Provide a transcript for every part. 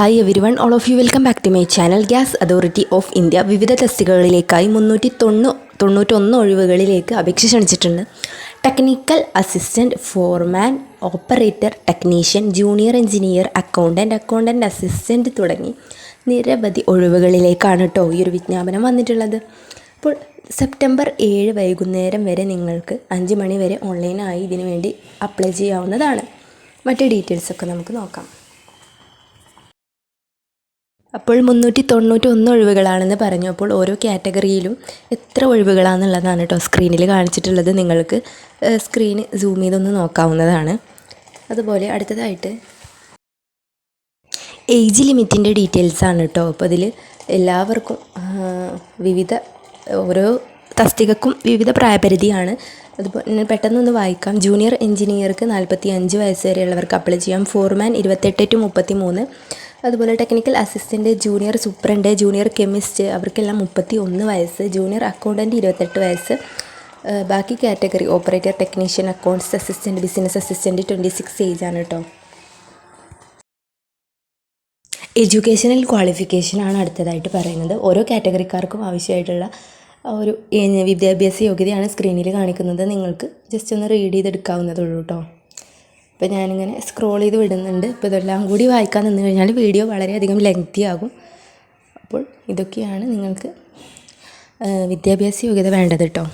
Hi everyone all of you welcome back to my channel gas authority of India വിവിധ തസ്തികകളിലേക്കായി മുന്നൂറ്റി തൊണ്ണൂ തൊണ്ണൂറ്റൊന്ന് ഒഴിവുകളിലേക്ക് അപേക്ഷ ക്ഷണിച്ചിട്ടുണ്ട്. Technical assistant foreman operator technician junior engineer accountant accountant assistant തുടങ്ങി നിരവധി ഒഴിവുകളിലേക്കാണ് കേട്ടോ ഈ ഒരു വിജ്ഞാപനം വന്നിട്ടുള്ളത്. അപ്പോൾ സെപ്റ്റംബർ ഏഴ് വൈകുന്നേരം വരെ നിങ്ങൾക്ക് അഞ്ച് മണി വരെ ഓൺലൈനായി ഇതിനുവേണ്ടി അപ്ലൈ ചെയ്യാവുന്നതാണ്. മറ്റ് ഡീറ്റെയിൽസൊക്കെ നമുക്ക് നോക്കാം. അപ്പോൾ മുന്നൂറ്റി തൊണ്ണൂറ്റി ഒന്ന് ഒഴിവുകളാണെന്ന് പറഞ്ഞു. അപ്പോൾ ഓരോ കാറ്റഗറിയിലും എത്ര ഒഴിവുകളാണെന്നുള്ളതാണ് കേട്ടോ സ്ക്രീനിൽ കാണിച്ചിട്ടുള്ളത്. നിങ്ങൾക്ക് സ്ക്രീൻ സൂം ചെയ്തൊന്ന് നോക്കാവുന്നതാണ്. അതുപോലെ അടുത്തതായിട്ട് ഏജ് ലിമിറ്റിന്റെ ഡീറ്റെയിൽസ് ആണ് കേട്ടോ. അപ്പോൾ അതിൽ എല്ലാവർക്കും വിവിധ ഓരോ തസ്തികക്കും വിവിധ പ്രായപരിധിയാണ്. അതുപോലെ പെട്ടെന്നൊന്ന് വായിക്കാം. ജൂനിയർ എഞ്ചിനീയർക്ക് നാൽപ്പത്തി അഞ്ച് വയസ്സ് വരെയുള്ളവർക്ക് അപ്ലൈ ചെയ്യാം. ഫോർമാൻ ഇരുപത്തെട്ട് ടു മുപ്പത്തി മൂന്ന് അതുപോലെ technical assistant junior superintendent junior chemist അവർക്കെല്ലാം മുപ്പത്തി ഒന്ന് വയസ്സ് ജൂനിയർ അക്കൗണ്ടന്റ് ഇരുപത്തെട്ട് വയസ്സ്. ബാക്കി category operator technician accounts assistant business assistant twenty six age ആണ് കേട്ടോ എഡ്യൂക്കേഷണൽ ക്വാളിഫിക്കേഷനാണ് അടുത്തതായിട്ട് പറയുന്നത്. ഓരോ കാറ്റഗറിക്കാർക്കും ആവശ്യമായിട്ടുള്ള ഒരു വിദ്യാഭ്യാസ യോഗ്യതയാണ് സ്ക്രീനിൽ കാണിക്കുന്നത്. നിങ്ങൾക്ക് ജസ്റ്റ് ഒന്ന് റീഡ് ചെയ്തെടുക്കാവുന്നതേ ഉള്ളൂ കേട്ടോ അപ്പോൾ ഞാനിങ്ങനെ സ്ക്രോൾ ചെയ്ത് വിടുന്നുണ്ട്. ഇപ്പോൾ ഇതെല്ലാം കൂടി വായിക്കാൻ നിന്ന് കഴിഞ്ഞാൽ വീഡിയോ വളരെയധികം ലെങ്തി ആകും. അപ്പോൾ ഇതൊക്കെയാണ് നിങ്ങൾക്ക് വിദ്യാഭ്യാസ യോഗ്യത വേണ്ടത് കേട്ടോ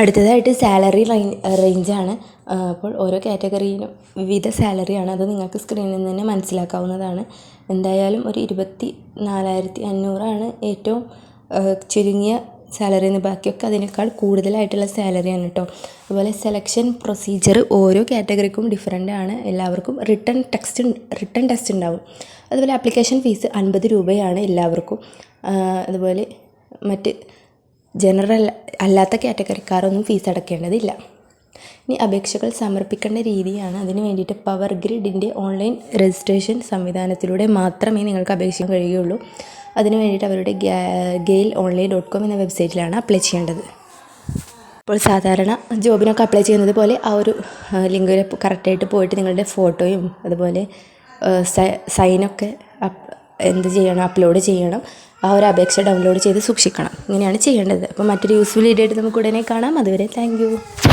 അടുത്തതായിട്ട് സാലറി റേഞ്ചാണ് അപ്പോൾ ഓരോ കാറ്റഗറിയിലും വിവിധ സാലറിയാണ് അത് നിങ്ങൾക്ക് സ്ക്രീനിൽ നിന്ന് തന്നെ മനസ്സിലാക്കാവുന്നതാണ്. എന്തായാലും ഒരു ഇരുപത്തി നാലായിരത്തി അഞ്ഞൂറാണ് ഏറ്റവും ചുരുങ്ങിയ സാലറി എന്ന് ബാക്കിയൊക്കെ അതിനേക്കാൾ കൂടുതലായിട്ടുള്ള സാലറിയാണ് കേട്ടോ അതുപോലെ സെലക്ഷൻ പ്രൊസീജിയർ ഓരോ കാറ്റഗറിക്കും ഡിഫറെന്റ് ആണ്. എല്ലാവർക്കും റിട്ടേൺ ടെക്സ്റ്റ് റിട്ടേൺ ടെസ്റ്റ് ഉണ്ടാവും. അതുപോലെ ആപ്ലിക്കേഷൻ ഫീസ് അൻപത് രൂപയാണ് എല്ലാവർക്കും. അതുപോലെ മറ്റ് ജനറൽ അല്ലാത്ത കാറ്റഗറിക്കാരൊന്നും ഫീസ് അടക്കേണ്ടതില്ല. ഇനി അപേക്ഷകൾ സമർപ്പിക്കേണ്ട രീതിയാണ്. അതിന് വേണ്ടിയിട്ട് പവർ ഗ്രിഡിന്റെ ഓൺലൈൻ രജിസ്ട്രേഷൻ സംവിധാനത്തിലൂടെ മാത്രമേ നിങ്ങൾക്ക് അപേക്ഷിക്കാൻ കഴിയുകയുള്ളൂ അതിന് വേണ്ടിയിട്ട് അവരുടെ ഗെയിൽ ഓൺലൈൻ ഡോട്ട് കോം എന്ന വെബ്സൈറ്റിലാണ് അപ്ലൈ ചെയ്യേണ്ടത്. ഇപ്പോൾ സാധാരണ ജോബിനൊക്കെ അപ്ലൈ ചെയ്യുന്നത് പോലെ ആ ഒരു ലിങ്കിൽ കറക്റ്റായിട്ട് പോയിട്ട് നിങ്ങളുടെ ഫോട്ടോയും അതുപോലെ സൈനൊക്കെ എന്ത് ചെയ്യണം അപ്ലോഡ് ചെയ്യണം ആ ഒരു അപേക്ഷ ഡൗൺലോഡ് ചെയ്ത് സൂക്ഷിക്കണം. ഇങ്ങനെയാണ് ചെയ്യേണ്ടത്. അപ്പോൾ മറ്റൊരു യൂസ്ഫുൾ വീഡിയോ ആയിട്ട് നമുക്ക് ഉടനെ കാണാം. അതുവരെ താങ്ക്